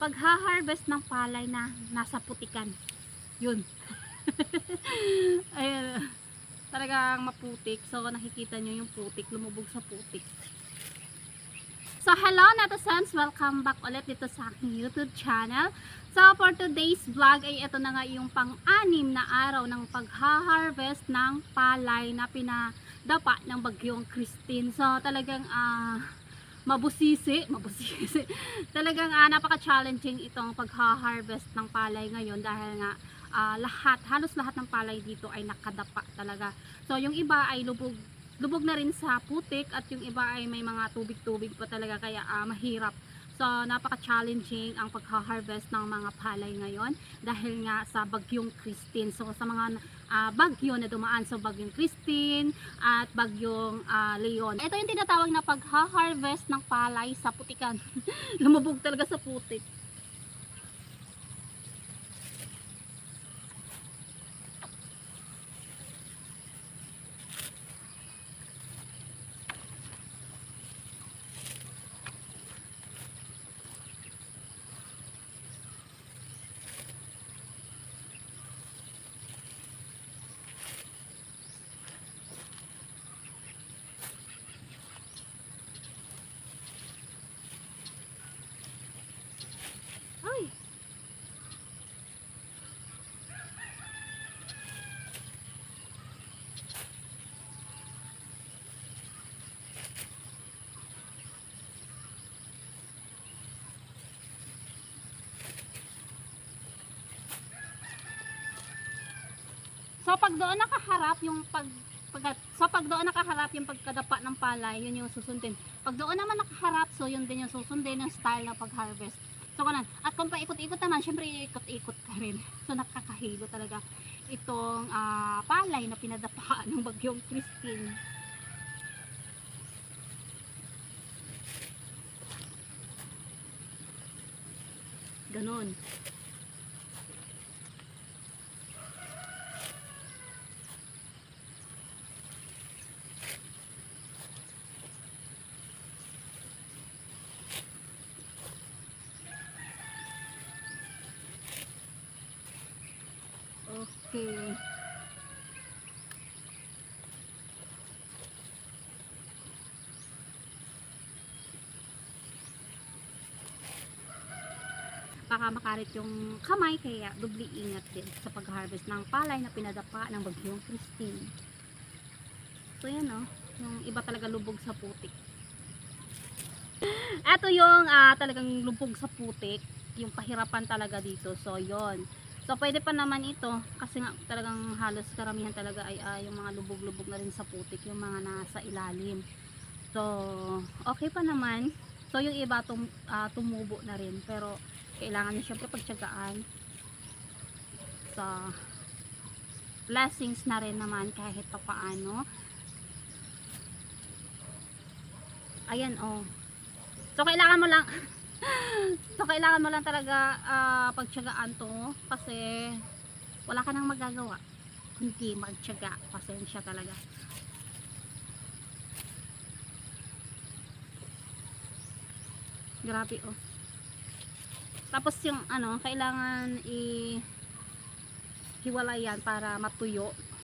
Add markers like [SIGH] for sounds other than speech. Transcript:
pagha-harvest ng palay na nasa putikan. Yun. [LAUGHS] Ayun. Talagang maputik. So, nakikita nyo yung putik. Lumubog sa putik. So, hello netizens! Welcome back ulit dito sa aking YouTube channel. So, for today's vlog ay ito na nga yung pang-anim na araw ng pagha-harvest ng palay na pinadapa ng bagyong Christine. So, talagang ah mabusisi, mabusisi. [LAUGHS] talagang ah, napaka-challenging itong pagha-harvest ng palay ngayon dahil nga ah, lahat, halos lahat ng palay dito ay nakadapa talaga. So, yung iba ay lubog lubog na rin sa putik at yung iba ay may mga tubig-tubig pa talaga kaya ah, mahirap. So napaka-challenging ang pagha-harvest ng mga palay ngayon dahil nga sa bagyong Christine. So sa mga ah, bagyo na dumaan sa bagyong Christine at bagyong ah, Leon. Ito yung tinatawag na pagha-harvest ng palay sa putikan. [LAUGHS] Lumubog talaga sa putik. Ay! So pag doon nakaharap yung pag, pag so pag doon nakaharap yung pagkadapa ng palay, yun yung susundin. Pag doon naman nakaharap, so yun din yung susundin ng style ng pag-harvest. So kanan. At kung paikot-ikot naman, syempre ikot-ikot ka rin. [LAUGHS] So nakakahilo talaga itong ah, palay na pinadapa ng bagyong Christine. Ganon. Okay. Baka makarit yung kamay kaya dubli ingat din sa pag-harvest ng palay na pinadapa ng bagyong Christine. So yan oh, yung iba talaga lubog sa putik. [LAUGHS] Ito yung ah, talagang lubog sa putik, yung pahirapan talaga dito. So yon. So pwede pa naman ito kasi nga talagang halos karamihan talaga ay ah, yung mga lubog-lubog na rin sa putik, yung mga nasa ilalim. So okay pa naman. So yung iba tum, ah, tumubo na rin pero kailangan nyo syempre pagtsagaan. So blessings na rin naman kahit pa paano. Ayan oh. So kailangan mo lang So kailangan mo lang talaga ah, pagtyagaan to kasi wala ka nang magagawa kundi magtyaga. Pasensya talaga. Grabe oh. Tapos yung ano, kailangan i hiwalay yan para matuyo.